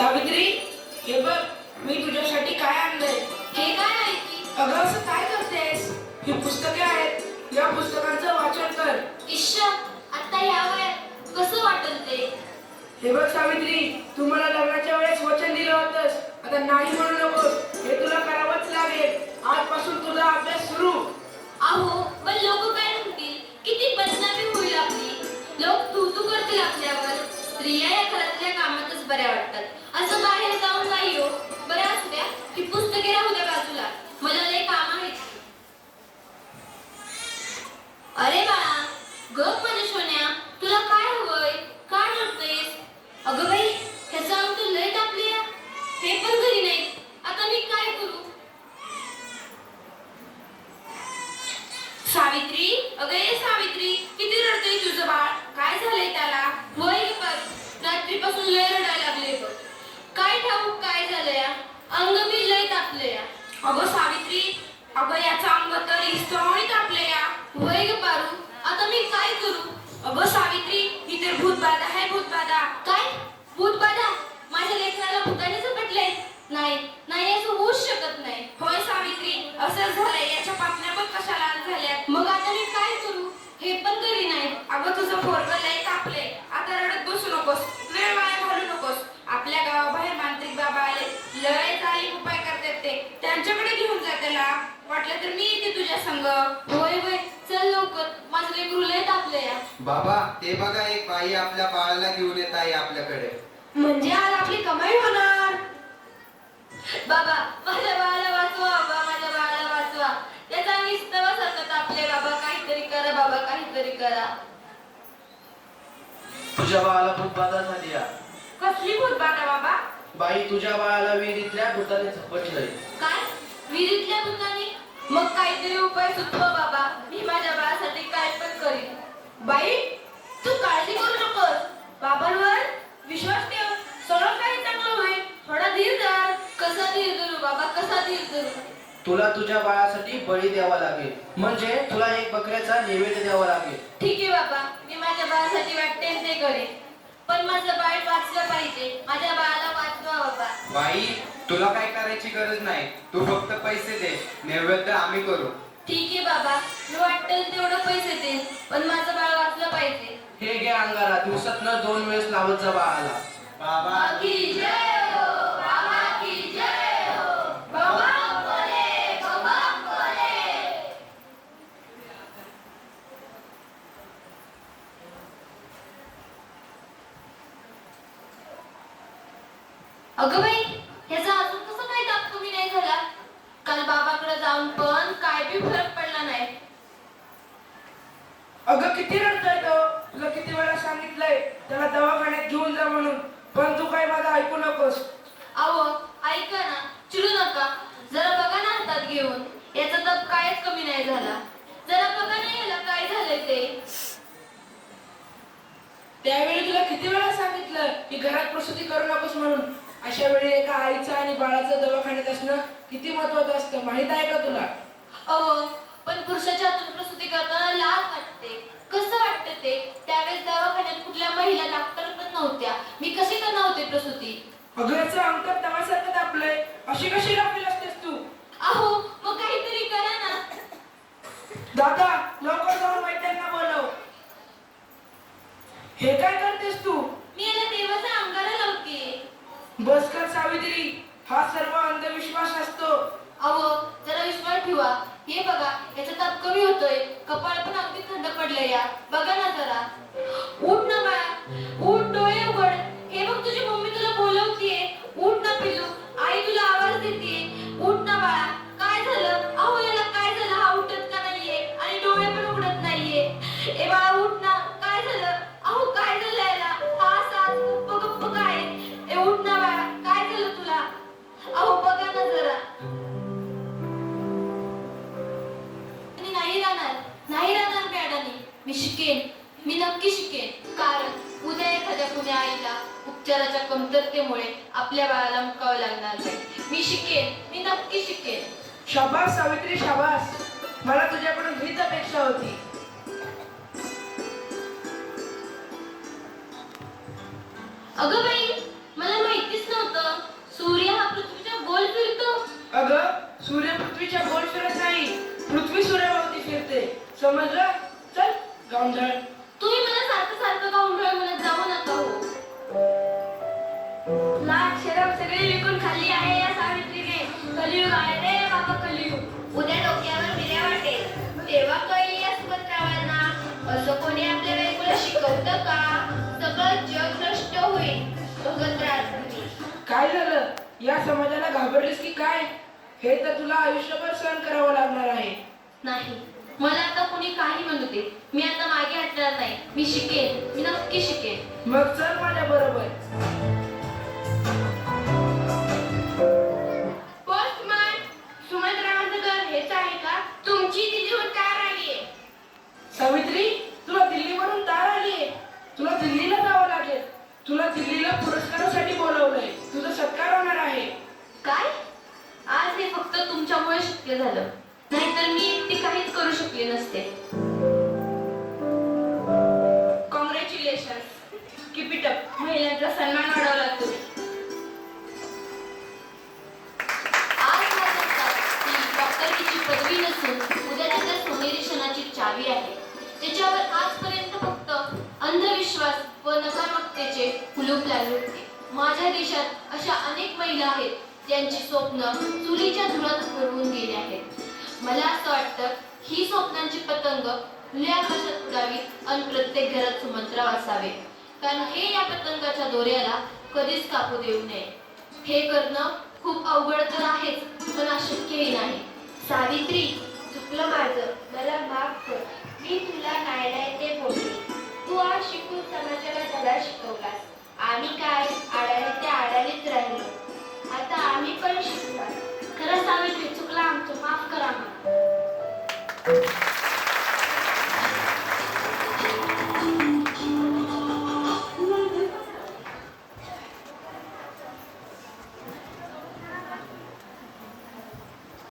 सावित्री हे बघ मी तुझ्यासाठी काय आणलंय? हे काय आहे अगं असं काय करतेस? ही पुस्तके आहेत. या पुस्तकांचं वाचन कर. इश्श आता या वयात कसं वाटल ते? हे बघ सावित्री तू मला लग्नाच्या वेळेस वचन दिलं होतंस. आता नाही म्हणू नकोस. हे तुला करावंच लागेल. आजपासून तुझा अभ्यास सुरू. अहो पण लोक काय म्हणतील? किती बदनामी होईल आपली. लोक तू तू करतील आपल्यावर. स्त्रिया या घरातल्या कामातच बऱ्या वाटतात असं बाहेर जाऊन नाही हो बऱ्या असू द्या गेला पुस्तके बाजूला. मला लय काम आहेत. अरे बाळा गप मला सोन्या तुला काय हवंय काय रडतेस अगं बाई ह्याचं अंग तर लय तापले हे पण घरी नाही आता मी काय करू सावित्री अगं ये सावित्री किती रडतोय तुझं बाळ काय झालंय त्याला वय ग बघ रात्रीपासून लय रडायला लागले बघ काय ठाऊक काय झालंय अंग बी लय तापलंय अगं सावित्री अगं याचं अंग तर इस्तवणी तापलंय वय ग पारू आता मी काय करू? अगं सावित्री ही तर भूतबाधा आहे भूतबाधा. काय? भूतबाधा? माझ्या लेखनाला भूताने झपटले नाही नाही असं होऊच शकत नाही. होय सावित्री असं झालंय. याच्या पापण्या पण कशा लाल मग आता मी काय करू? हे पण तरी नाही. अगं तुझं पोरग लय कापले आता रडत बसू नकोस. वेळ वाया घालू नकोस. आपल्या गावाबाहेर मांत्रिक बाबा आले. लय चाली उपाय करतात ते. त्यांच्याकडे घेऊन जा त्याला. वाटलं तर मी तुझ्या संग? होय होय. चल लवकर. माझं लेकरू लय तापलंय या. बाबा ते बघा एक बाई आपल्या बाळाला घेऊन येत आहे आपल्याकडे. म्हणजे आज आपली कमाई होणार. बाबा माझ्या बाळाला वाचवा बाबा माझ्या बाळाला वाचवा. त्याचा निस्तवा सतत आपले बाबा काहीतरी करा बाबा काहीतरी करा. तुझ्या बाळाला खूप बाधा झाली आहे. कसली भूतबाधा बाबा? बाई तुझ्या बाळाला विहिरीतल्या भूताने झपटलंय काय? विहिरीतल्या भूताने मग काहीतरी उपाय सुचवा बाबा. मी माझ्या बाळासाठी काय पण करीन. बाई तू काळजी करू नकोस. बाबांवर विश्वास ठेव. सगळं काही चांगलं होईल. थोडा धीर धर. कसा धीर धरू बाबा? कसा धीर धरू? तुला तुझ्या बाळासाठी बळी द्यावा लागेल. म्हणजे तुला एक बकऱ्याचा नैवेद्य द्यावा लागेल. ठीक आहे बाबा. मी माझ्या बाळासाठी वाटते ते करेन पण माझं बाळ वाचलं पाहिजे. माझ्या बाळाला वाचवा बाबा. बाई तुला काय करायची गरज नाही. तू फक्त पैसे दे. नैवेद्य आम्ही करू. ठीक आहे बाबा. मी वाटेल तेवढं पैसे देईन पण माझं बाळ वाचलं पाहिजे. हे घे अंगारा दिवसात न दोन वेळेस लावत जा बाळाला. बाबा की जय हो. बाबा की जय हो. बाबा बोले. बाबा बोले. अगं बाई ह्याचा अजून कसं काय ताप कमी नाही झाला काल बाबाकडे जाऊन पण काय बी फरक पडला नाही. अगं किती रडतोय तो. तुला किती वेळा सांगितलंय त्याला दवाखान्यात घेऊन जा म्हणून. पण तू काय माझं ऐकू नकोस. अहो ऐका ना चिडू नका. जरा बघा ना हातात घेऊन. याचा तप कायच कमी नाही झाला. जरा बघा ना याला काय झालंय ते. त्यावेळी तुला किती वेळा सांगितलं की घरात प्रसूती करू नकोस म्हणून. अशा वेळी एका आईचं आणि बाळाचं दवाखान्यात असणं किती महत्वाचं असतं? माहीत आहे का तुला? अहो पण पुरुषाच्या हातून प्रसूती करताना लाज वाटते. कसं वाटतं ते? त्यावेळेस दवाखान्यात कुठल्या महिला डॉक्टर पण नव्हत्या. मी कशी करणार होते प्रसूती? अगं याचं अंतर तवासारखं तापलंय अशी कशी राखली असतेस तू? अहो मग काहीतरी करा ना. दादा लवकर जाऊन वैद्यांना बोलव हे काय करतेस तू मी याला देवाचा अंगारा लावते बस कर सावित्री हा सर्व अंधविश्वास असतो अहो जरा विश्वास ठेवा हे बघा याचा ताप कमी होतोय कपाळ पण अगदी थंड पडलंय या. बघा नाही राहणार मॅडम मी शिकेन. मी नक्की शिकेन. कारण उद्या एखाद्या पुण्या आईला उपचाराच्या कमतरतेमुळे आपल्या बाळाला मुकावं लागणार नाही. मी शिकेन. मी नक्की शिकेन. शाबास सावित्री शाबास. मला तुझ्याकडून हीच अपेक्षा होती. अगं बाई मला माहितीच नव्हतं. सूर्य हा पृथ्वीच्या गोल फिरतो. अग सूर्य पृथ्वीच्या गोल फिरत समजलं? चल गावंढळ तुम्ही मला सारखं सारखं गावंढळ म्हणत जाऊ नका. हो लाख शरम सगळी विकून खाल्ली आहे या सावित्रीने. कलियुग आहे रे बाबा कलियुग. उद्या डोक्यावर मिऱ्या वाटेल. तेव्हा कळली या सुभद्रावांना असं कोणी आपल्या बायकोला शिकवतं का? सगळं जग नष्ट होईल तुम्ही. काय झालं? या समाजाला घाबरलीस की काय? हे तर तुला आयुष्यभर सहन करावं लागणार आहे. नाही. मला आता कोणी काही म्हणू दे. मी आता मागे हटणार नाही. मी शिकेन. मी नक्की शिकेन. मग चल माझ्या बरोबर. पोस्टमॅन सुमित्रावांचं घर हेच आहे का? तुमची दिल्लीहून कार आली आहे सावित्री तुला दिल्लीवरून तार आलीये. तुला दिल्लीला जावं लागेल. तुला दिल्लीला पुरस्कारासाठी बोलवलंय. तुझा सत्कार होणार आहे. काय? आज हे फक्त तुमच्यामुळे शक्य झालं. घेतली नसते. कॉंग्रॅच्युलेशन किप इट अप महिलांचा सन्मान वाढवला तुम्ही आज डॉक्टरकीची पदवी नसून उद्याच्या त्या सोनेरी क्षणाची चावी आहे. त्याच्यावर आजपर्यंत फक्त अंधविश्वास व नकारात्मकतेचे कुलूप लागले होते. माझ्या देशात अशा अनेक महिला आहेत ज्यांची स्वप्न चुलीच्या धुरात हरवून गेली आहेत. मला असं वाटतं ही स्वप्नांची पतंग खुल्या आकाशात उडावी आणि प्रत्येक घरात सुमंत्र असावे. कारण हे या पतंगाच्या दोऱ्याला कधीच कापू देऊ नये. हे करणं खूप अवघड तर आहेच पण अशक्यही नाही. सावित्री चुकलं माझं. मला माफ कर. मी तुला नाही नाही ते बोलले. तू आज शिकून समाजाला धडा शिकवलास. आम्ही काय आडाले ते आडाणीच राहिलो. आता आम्ही पण शिकणार. Thank you.